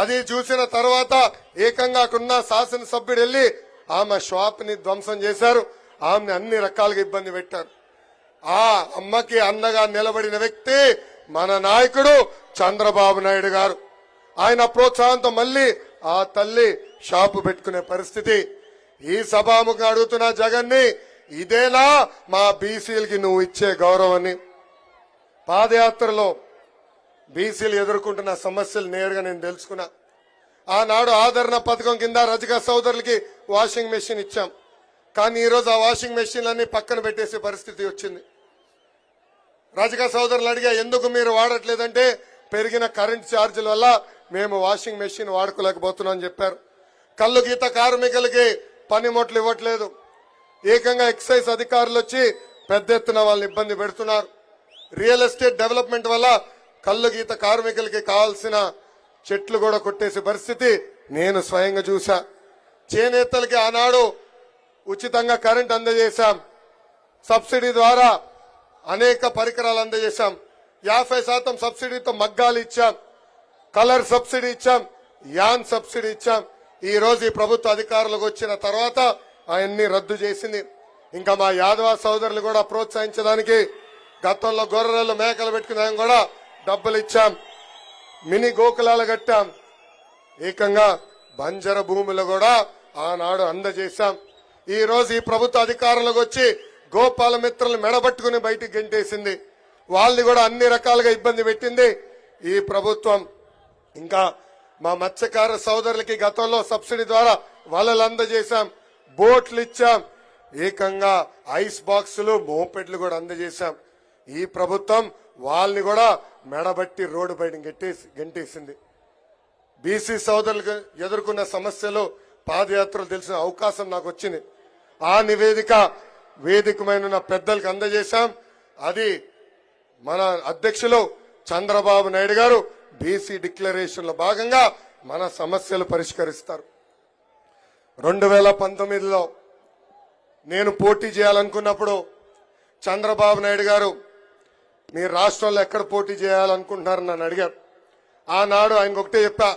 అది చూసిన తర్వాత ఏకంగా అక్కడున్న శాసనసభ్యుడు వెళ్ళి ఆమె షాప్ని ధ్వంసం చేశారు. ఆమెను అన్ని రకాలుగా ఇబ్బంది పెట్టారు. ఆ అమ్మకి అన్నగా నిలబడిన వ్యక్తి మన నాయకుడు చంద్రబాబు నాయుడు గారు. ఆయన ప్రోత్సాహంతో మళ్ళీ ఆ తల్లి షాపు పెట్టుకునే పరిస్థితి. ఈ సభాముఖం అడుగుతున్న జగన్ని ఇదేలా మా బీసీలకి నువ్వు ఇచ్చే గౌరవాన్ని? పాదయాత్రలో బీసీలు ఎదుర్కొంటున్న సమస్యలు నేరుగా నేను తెలుసుకున్నా. ఆనాడు ఆదరణ పథకం కింద రజక సోదరులకి వాషింగ్ మెషిన్ ఇచ్చాం. కానీ ఈరోజు ఆ వాషింగ్ మెషిన్లన్నీ పక్కన పెట్టేసే పరిస్థితి వచ్చింది. రజక సోదరులు అడిగా ఎందుకు మీరు వాడట్లేదంటే పెరిగిన కరెంట్ ఛార్జీల వల్ల మేము వాషింగ్ మెషిన్ వాడుకోలేకపోతున్నాం అని చెప్పారు. కళ్ళు గీత కార్మికులకి పనిముట్లు ఇవ్వట్లేదు. ఏకంగా ఎక్సైజ్ అధికారులు వచ్చి పెద్ద ఎత్తున వాళ్ళని ఇబ్బంది పెడుతున్నారు. రియల్ ఎస్టేట్ డెవలప్మెంట్ వల్ల కళ్ళు గీత కార్మికులకి కావాల్సిన చెట్లు కూడా కొట్టేసే పరిస్థితి నేను స్వయంగా చూసా చేనేతలకి ఆనాడు ఉచితంగా కరెంట్ అందజేశాం. సబ్సిడీ ద్వారా అనేక పరికరాలు అందజేశాం. యాభై శాతం సబ్సిడీతో మగ్గాలు ఇచ్చాం. కలర్ సబ్సిడీ ఇచ్చాం. యాన్ సబ్సిడీ ఇచ్చాం. ఈ రోజు ఈ ప్రభుత్వ అధికారులకు వచ్చిన తర్వాత అవన్నీ రద్దు చేసింది. ఇంకా మా యాదవ సోదరులు కూడా ప్రోత్సహించడానికి గతంలో గొర్రెలు మేకలు పెట్టుకున్నాం కూడా డబ్బులు ఇచ్చాం. మినీ గోకులాలు కట్టాం. ఏకంగా బంజర భూములు కూడా ఆనాడు అందజేశాం. ఈ రోజు ఈ ప్రభుత్వ అధికారంలోకి వచ్చి గోపాల మిత్రులు మెడబట్టుకుని బయటికి గెంటేసింది. వాళ్ళని కూడా అన్ని రకాలుగా ఇబ్బంది పెట్టింది. ఈ ప్రభుత్వం ఇంకా మా మత్స్యకార సోదరులకి గతంలో సబ్సిడీ ద్వారా వలలు అందజేశాం. బోట్లు ఇచ్చాం. ఏకంగా ఐస్ బాక్సులు మోపెడ్లు కూడా అందజేశాం. ఈ ప్రభుత్వం వాళ్ళని కూడా మెడబట్టి రోడ్డు బయట గెట్టేసి గెంటేసింది. బీసీ సోదరులకు ఎదుర్కొన్న సమస్యలో పాదయాత్రలు తెలిసిన అవకాశం నాకు వచ్చింది. ఆ నివేదిక వేదికమైన పెద్దలకు అందజేశాం. అది మన అధ్యక్షులు చంద్రబాబు నాయుడు గారు బీసీ డిక్లరేషన్లో భాగంగా మన సమస్యలు పరిష్కరిస్తారు. రెండు వేల పంతొమ్మిదిలో నేను పోటీ చేయాలనుకున్నప్పుడు చంద్రబాబు నాయుడు గారు మీ రాష్ట్రంలో ఎక్కడ పోటీ చేయాలనుకుంటున్నారని నన్ను అడిగారు. ఆనాడు ఆయన ఒకటే చెప్పా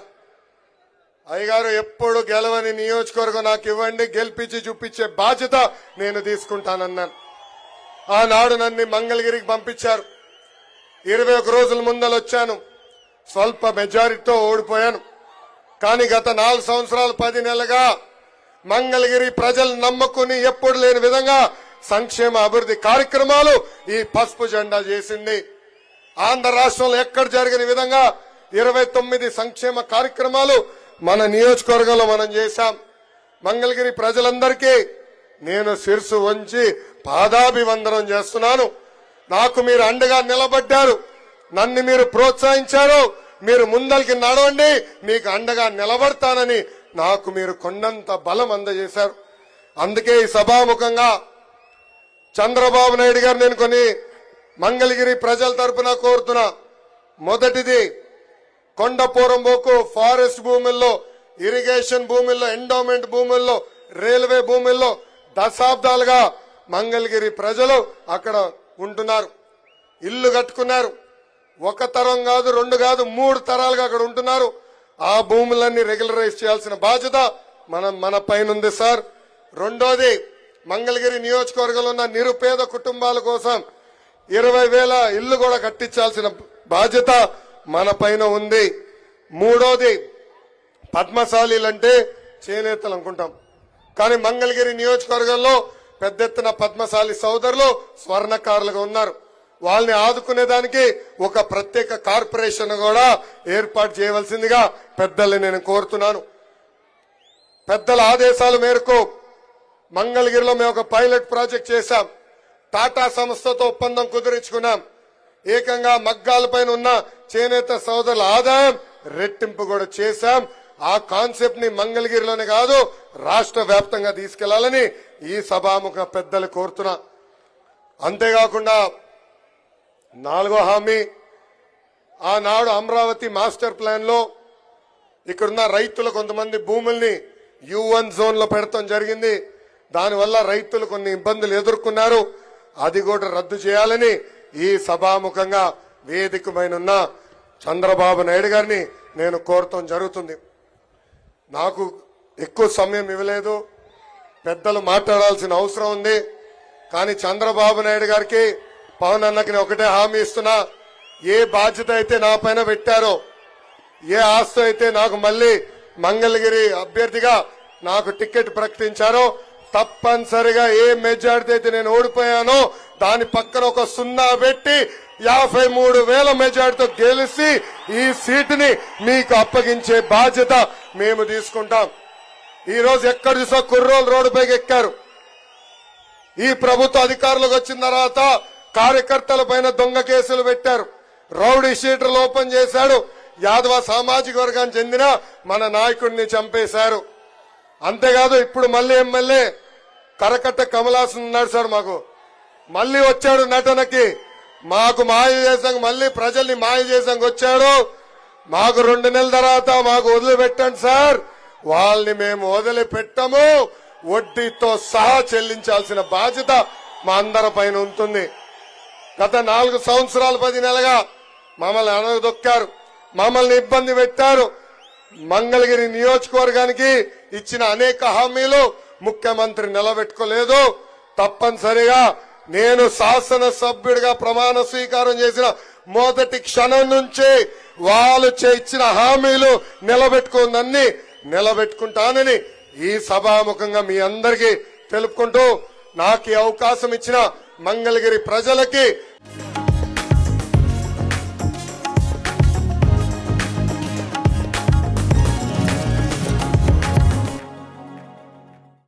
అయ్యగారు ఎప్పుడు గెలవని నియోజకవర్గం నాకు ఇవ్వండి గెలిపించి చూపించే బాధ్యత నేను తీసుకుంటానన్నాను. ఆనాడు నన్ను మంగళగిరికి పంపించారు. ఇరవై ఒక రోజుల ముందలు వచ్చాను. స్వల్ప మెజారిటీతో ఓడిపోయాను. కానీ గత నాలుగు సంవత్సరాలు పది నెలలుగా మంగళగిరి ప్రజలు నమ్ముకుని ఎప్పుడు లేని విధంగా సంక్షేమ అభివృద్ధి కార్యక్రమాలు ఈ పసుపు జెండా చేసింది. ఆంధ్ర రాష్ట్రంలో ఎక్కడ జరిగిన విధంగా ఇరవై తొమ్మిది సంక్షేమ కార్యక్రమాలు మన నియోజకవర్గంలో మనం చేశాం. మంగళగిరి ప్రజలందరికీ నేను శిరసు వంచి పాదాభివందనం చేస్తున్నాను. నాకు మీరు అండగా నిలబడ్డారు. నన్ను మీరు ప్రోత్సహించారు. మీరు ముందరికి నడవండి. మీకు అండగా నిలబడతానని నాకు మీరు కొండంత బలం అందజేశారు. అందుకే ఈ సభాముఖంగా చంద్రబాబు నాయుడు గారు నేను కొన్ని మంగళగిరి ప్రజల తరపున కోరుతున్నా. మొదటిది కొండపోరంబోకు ఫారెస్ట్ భూముల్లో ఇరిగేషన్ భూముల్లో ఎండోమెంట్ భూముల్లో రైల్వే భూముల్లో దశాబ్దాలుగా మంగళగిరి ప్రజలు అక్కడ ఉంటున్నారు. ఇల్లు కట్టుకున్నారు. ఒక తరం కాదు రెండు కాదు మూడు తరాలుగా అక్కడ ఉంటున్నారు. ఆ భూములన్నీ రెగ్యులరైజ్ చేయాల్సిన బాధ్యత మనం మన పైన ఉంది సార్. రెండోది మంగళగిరి నియోజకవర్గంలో ఉన్న నిరుపేద కుటుంబాల కోసం ఇరవై వేల ఇల్లు కూడా కట్టించాల్సిన బాధ్యత మన పైన ఉంది. మూడోది పద్మశాలీలంటే చేనేతలు అనుకుంటాం. కానీ మంగళగిరి నియోజకవర్గంలో పెద్ద ఎత్తున పద్మశాలి సోదరులు స్వర్ణకారులుగా ఉన్నారు. వాళ్ళని ఆదుకునేదానికి ఒక ప్రత్యేక కార్పొరేషన్ కూడా ఏర్పాటు చేయవలసిందిగా పెద్దల్ని నేను కోరుతున్నాను. పెద్దల ఆదేశాల మేరకు మంగళగిరిలో మేము ఒక పైలట్ ప్రాజెక్ట్ చేశాం. టాటా సంస్థతో ఒప్పందం కుదిరించుకున్నాం. ఏకంగా మగ్గాల పైన ఉన్న చేనేత సోదరుల ఆదాయం రెట్టింపు కూడా చేశాం. ఆ కాన్సెప్ట్ని మంగళగిరిలోనే కాదు రాష్ట్ర వ్యాప్తంగా తీసుకెళ్ళాలని ఈ సభాముఖ పెద్దలు కోరుతున్నా. అంతేకాకుండా నాలుగో హామీ ఆనాడు అమరావతి మాస్టర్ ప్లాన్లో ఇక్కడున్న రైతులు కొంతమంది భూముల్ని యూఎన్ జోన్లో పెడతాం జరిగింది. దానివల్ల రైతులు కొన్ని ఇబ్బందులు ఎదుర్కొన్నారు. అది కూడా రద్దు చేయాలని ఈ సభాముఖంగా వేదికమైన ఉన్న చంద్రబాబు నాయుడు గారిని నేను కోరటం జరుగుతుంది. నాకు ఎక్కువ సమయం ఇవ్వలేదు. పెద్దలు మాట్లాడాల్సిన అవసరం ఉంది. కానీ చంద్రబాబు నాయుడు గారికి పవన్ అన్నకి ఒకటే హామీ ఇస్తున్నా. ఏ బాధ్యత అయితే నా పైన పెట్టారో ఏ ఆస్తి అయితే నాకు మళ్ళీ మంగళగిరి అభ్యర్థిగా నాకు టికెట్ ప్రకటించారో తప్పనిసరిగా ఏ మెజార్టీ అయితే నేను ఓడిపోయానో దాని పక్కన ఒక సున్నా పెట్టి యాభై మూడు వేల మెజార్టీతో గెలిచి ఈ సీటుని మీకు అప్పగించే బాధ్యత మేము తీసుకుంటాం. ఈ రోజు ఎక్కడ చూసా కుర్రోలు రోడ్డుపైకి ఎక్కారు. ఈ ప్రభుత్వ అధికారులకు వచ్చిన తర్వాత కార్యకర్తల పైన దొంగ కేసులు పెట్టారు. రౌడీ షీటర్లు ఓపెన్ చేశాడు. యాదవ సామాజిక వర్గానికి చెందిన మన నాయకుడిని చంపేశారు. అంతేకాదు ఇప్పుడు మళ్ళీ ఎమ్మెల్యే కరకట్ట కమలాసన్ ఉన్నాడు సార్ మాకు. మళ్ళీ వచ్చాడు నటనకి. మాకు మాయ చేసాం మళ్ళీ ప్రజల్ని మాయ చేసాం వచ్చాడు. మాకు రెండు నెలల తర్వాత మాకు వదిలిపెట్టండి సార్. వాళ్ళని మేము వదిలిపెట్టము. వడ్డీతో సహా చెల్లించాల్సిన బాధ్యత మా అందరి పైన ఉంటుంది. గత నాలుగు సంవత్సరాలు పది నెలగా మమ్మల్ని అనగదొక్కారు మమ్మల్ని ఇబ్బంది పెట్టారు. మంగళగిరి నియోజకవర్గానికి ఇచ్చిన అనేక హామీలు ముఖ్యమంత్రి నిలబెట్టుకోలేదు. తప్పనిసరిగా నేను శాసన సభ్యుడిగా ప్రమాణ స్వీకారం చేసిన మొదటి క్షణం నుంచి వాళ్ళు చే- ఇచ్చిన హామీలు నిలబెట్టుకుందన్ని నిలబెట్టుకుంటానని ఈ సభాముఖంగా మీ అందరికీ తెలుపుకుంటూ నాకు ఈ అవకాశం ఇచ్చిన మంగళగిరి ప్రజలకి